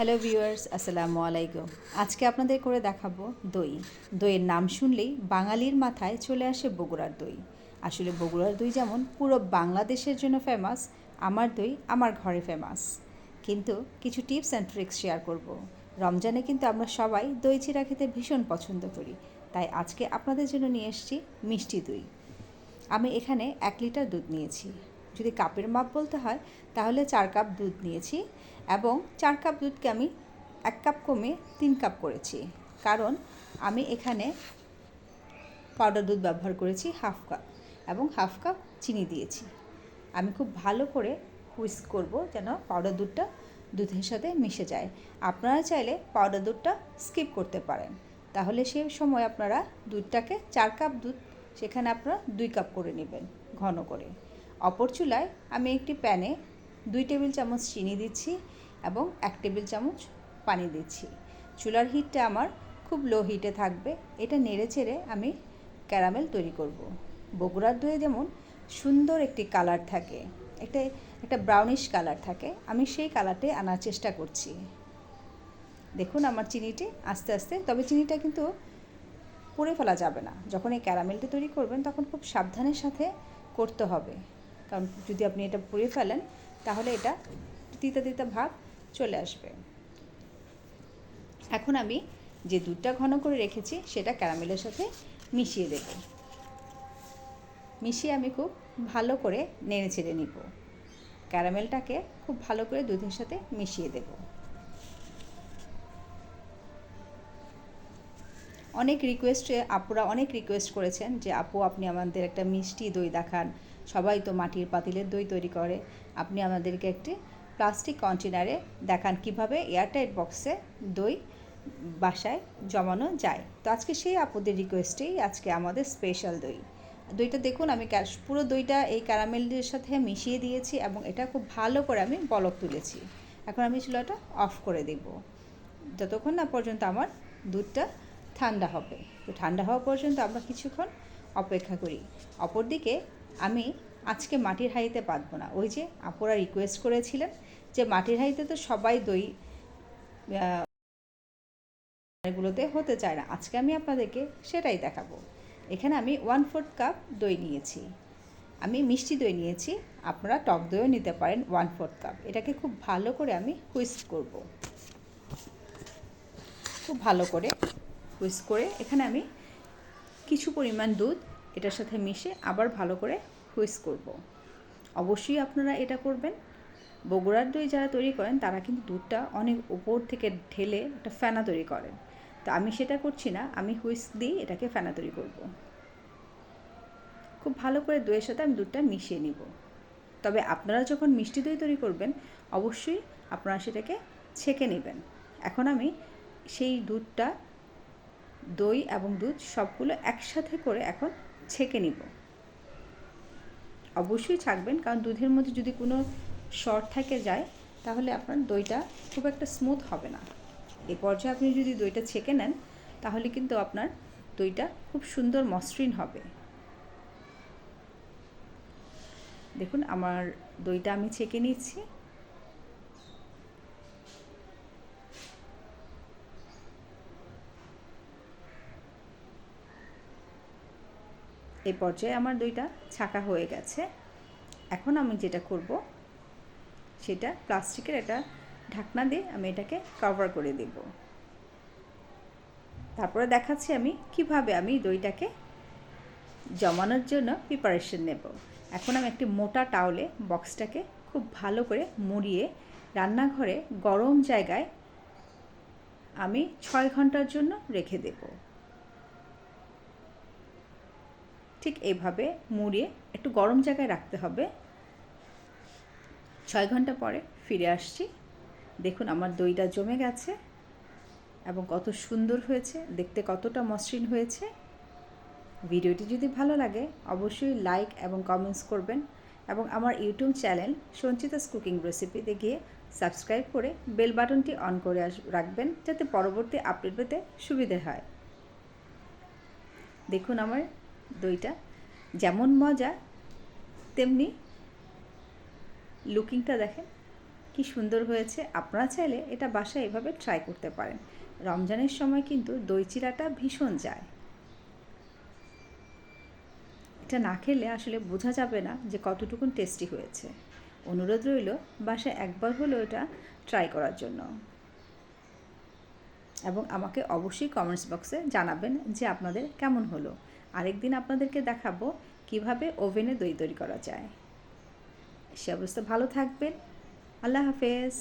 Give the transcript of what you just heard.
Hello viewers আসসালামু আলাইকুম আজকে আপনাদের করে দেখাবো দই। দইয়ের নাম শুনলেই বাঙালির মাথায় চলে আসে বগুড়ার দই। আসলে বগুড়ার দই যেমন পুরো বাংলাদেশের জন্য ফেমাস আমার দই আমার ঘরে ফেমাস কিন্তু কিছু টিপস অ্যান্ড ট্রিক্স শেয়ার করব। রমজানে কিন্তু আমরা সবাই দই চিরা খেতে ভীষণ পছন্দ করি। তাই আজকে আপনাদের জন্য নিয়ে এসেছি মিষ্টি দই। আমি এখানে এক লিটার দুধ নিয়েছি। যদি কাপের মাপ বলতে হয়, তাহলে চার কাপ দুধ নিয়েছি এবং চার কাপ দুধকে আমি এক কাপ কমে তিন কাপ করেছি। কারণ আমি এখানে পাউডার দুধ ব্যবহার করেছি হাফ কাপ এবং হাফ কাপ চিনি দিয়েছি। আমি খুব ভালো করে হুইস্ক করব যেন পাউডার দুধটা দুধের সাথে মিশে যায়। আপনারা চাইলে পাউডার দুধটা স্কিপ করতে পারেন। তাহলে সেই সময় আপনারা দুধটাকে চার কাপ দুধ, সেখানে আপনারা দুই কাপ করে নেবেন ঘন করে। অপর চুলায় আমি একটি প্যানে দুই টেবিল চামচ চিনি দিচ্ছি এবং এক টেবিল চামচ পানি দিচ্ছি। চুলার হিটটা আমার খুব লো হিটে থাকবে। এটা নেড়ে চেড়ে আমি ক্যারামেল তৈরি করব। বগুড়ার দইয়ে যেমন সুন্দর একটি কালার থাকে, একটা একটা ব্রাউনিশ কালার থাকে, আমি সেই কালারটাই আনার চেষ্টা করছি। দেখুন আমার চিনিটি আস্তে আস্তে, তবে চিনিটা কিন্তু পুড়ে ফেলা যাবে না। যখন এই ক্যারামেলটি তৈরি করবেন, তখন খুব সাবধানের সাথে করতে হবে। কারণ যদি আপনি এটা পুড়ে ফেলেন, তাহলে এটা তিতা তিতা ভাব চলে আসবে। এখন আমি যে দুধটা ঘন করে রেখেছি, সেটা ক্যারামেলের সাথে মিশিয়ে দেব। মিশিয়ে আমি খুব ভালো করে নেড়ে চেড়ে নিব। ক্যারামেলটাকে খুব ভালো করে দুধের সাথে মিশিয়ে দেব। অনেক রিকোয়েস্টে আপুরা অনেক রিকোয়েস্ট করেছেন যে, আপু, আপনি আমাদের একটা মিষ্টি দই দেখান। সবাই তো মাটির পাতিলের দই তৈরি করে। আপনি আমাদেরকে একটি প্লাস্টিক কন্টেনারে দেখান কীভাবে এয়ারটাইট বক্সে দই বাসায় জমানো যায়। তো আজকে সেই আপুদের রিকোয়েস্টেই আজকে আমাদের স্পেশাল দই। দইটা দেখুন, আমি পুরো দইটা এই ক্যারামেলের সাথে মিশিয়ে দিয়েছি এবং এটা খুব ভালো করে আমি বলক তুলেছি। এখন আমি চুলাটা অফ করে দেব। যতক্ষণ না পর্যন্ত আমার দুধটা ঠান্ডা হবে। তো ঠান্ডা হওয়া পর্যন্ত আমরা কিছুক্ষণ অপেক্ষা করি। অপরদিকে আমি আজকে মাটির হাঁড়িতে পাতবো না। ওই যে আপুরা রিকোয়েস্ট করেছিলেন যে মাটির হাঁড়িতে তো সবাই দই এগুলোতে হতে চায় না। আজকে আমি আপনাদেরকে সেটাই দেখাবো। এখানে আমি ওয়ান ফোর্থ কাপ দই নিয়েছি। আমি মিষ্টি দই নিয়েছি। আপনারা টক দইও নিতে পারেন ওয়ান ফোর্থ কাপ এটাকে খুব ভালো করে আমি হুইস্ক করব। খুব ভালো করে হুইস্ক করে এখানে আমি কিছু পরিমাণ দুধ এটার সাথে মিশে আবার ভালো করে হুইস্ক করব। অবশ্যই আপনারা এটা করবেন বগুড়ার দই যারা তৈরি করেন, তারা কিন্তু দুধটা অনেক উপর থেকে ঢেলে একটা ফেনা তৈরি করেন তো আমি সেটা করছি না, আমি হুইস্ক দিয়ে এটাকে ফেনা তৈরি করব। খুব ভালো করে দইয়ের সাথে আমি দুধটা মিশিয়ে নিব তবে আপনারা যখন মিষ্টি দই তৈরি করবেন, অবশ্যই আপনারা সেটাকে ছেঁকে নেবেন এখন আমি সেই দুধটা দই এবং দুধ সবগুলো একসাথে করে এখন ছেঁকে নিব। অবশ্যই ছাকবেন, কারণ দুধের মধ্যে যদি কোনো শর্ট থেকে যায়, তাহলে আপনার দইটা খুব একটা স্মুথ হবে না। এ পর্যায়ে আপনি যদি দইটা ছেঁকে নেন, তাহলে কিন্তু আপনার দইটা খুব সুন্দর মসৃণ হবে। দেখুন, আমার দইটা আমি ছেঁকে নিচ্ছি এই পর্যায়ে আমার দইটা ছাঁকা হয়ে গেছে। এখন আমি যেটা করব, সেটা প্লাস্টিকের একটা ঢাকনা দিয়ে আমি এটাকে কভার করে দেব। তারপরে দেখাচ্ছি আমি কীভাবে আমি দইটাকে জমানোর জন্য প্রিপারেশন নেব। এখন আমি একটি মোটা টাওলে বক্সটাকে খুব ভালো করে মুড়িয়ে রান্নাঘরে গরম জায়গায় আমি ছয় ঘণ্টার জন্য রেখে দেবো। ঠিক এইভাবে মুড়িয়ে একটু গরম জায়গায় রাখতে হবে। ছয় ঘণ্টা পরে ফিরে আসছি। দেখুন আমার দইটা জমে গেছে এবং কত সুন্দর হয়েছে, দেখতে কতটা মসৃণ হয়েছে। ভিডিওটি যদি ভালো লাগে, অবশ্যই লাইক এবং কমেন্টস করবেন এবং আমার ইউটিউব চ্যানেল সঞ্চিতাস কুকিং রেসিপিতে গিয়ে সাবস্ক্রাইব করে বেল বাটনটি অন করে আস, রাখবেন যাতে পরবর্তী আপডেট পেতে সুবিধে হয়। দেখুন আমার দইটা। যেমন মজা, তেমনি লুকিংটা দেখেন, কি সুন্দর হয়েছে। আপনারা চাইলে এটা বাসায় এভাবে ট্রাই করতে পারেন। রমজানের সময় কিন্তু দই চিরাটা ভীষণ যায়। এটা না খেলে আসলে বোঝা যাবে না যে কতটুকুন টেস্টি হয়েছে। অনুরোধ রইল, বাসায় একবার হলেও এটা ট্রাই করার জন্য। এবং আমাকে অবশ্যই কমেন্টস বক্সে জানাবেন যে আপনাদের কেমন হলো। আরেকদিন আপনাদেরকে দেখাবো কীভাবে ওভেনে দই তৈরি করা যায়। সে অবস্থা ভালো থাকবেন। আল্লাহ হাফেজ।